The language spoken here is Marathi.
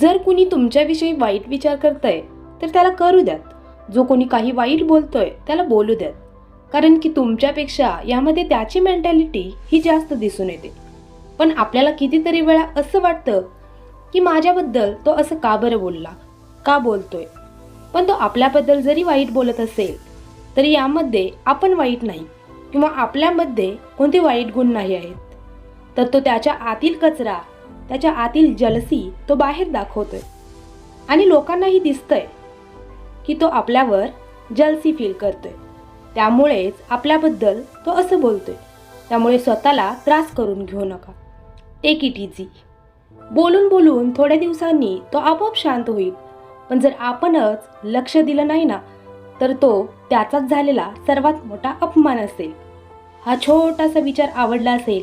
जर कुणी तुमच्याविषयी वाईट विचार करतंय तर त्याला करू द्यात. जो कोणी काही वाईट बोलतोय त्याला बोलू द्यात. कारण की तुमच्यापेक्षा यामध्ये त्याची मेंटॅलिटी ही जास्त दिसून येते. पण आपल्याला कितीतरी वेळा असं वाटतं की माझ्याबद्दल तो असं का बरं बोलला का बोलतोय? पण तो आपल्याबद्दल जरी वाईट बोलत असेल तरी यामध्ये आपण वाईट नाही किंवा आपल्यामध्ये कोणते वाईट गुण नाही आहेत. तर तो त्याच्या आतील कचरा त्याच्या आतील जलसी तो बाहेर दाखवतोय. आणि लोकांनाही दिसतंय की तो आपल्यावर जलसी फील करतोय. त्यामुळेच आपल्याबद्दल तो असं बोलतोय. त्यामुळे स्वतःला त्रास करून घेऊ नका. टेक इट इझी बोलून बोलून थोड्या दिवसांनी तो आपोआप शांत होईल. पण जर आपणच लक्ष दिलं नाही ना तर तो त्याचाच झालेला सर्वात मोठा अपमान असेल. हा छोटासा विचार आवडला असेल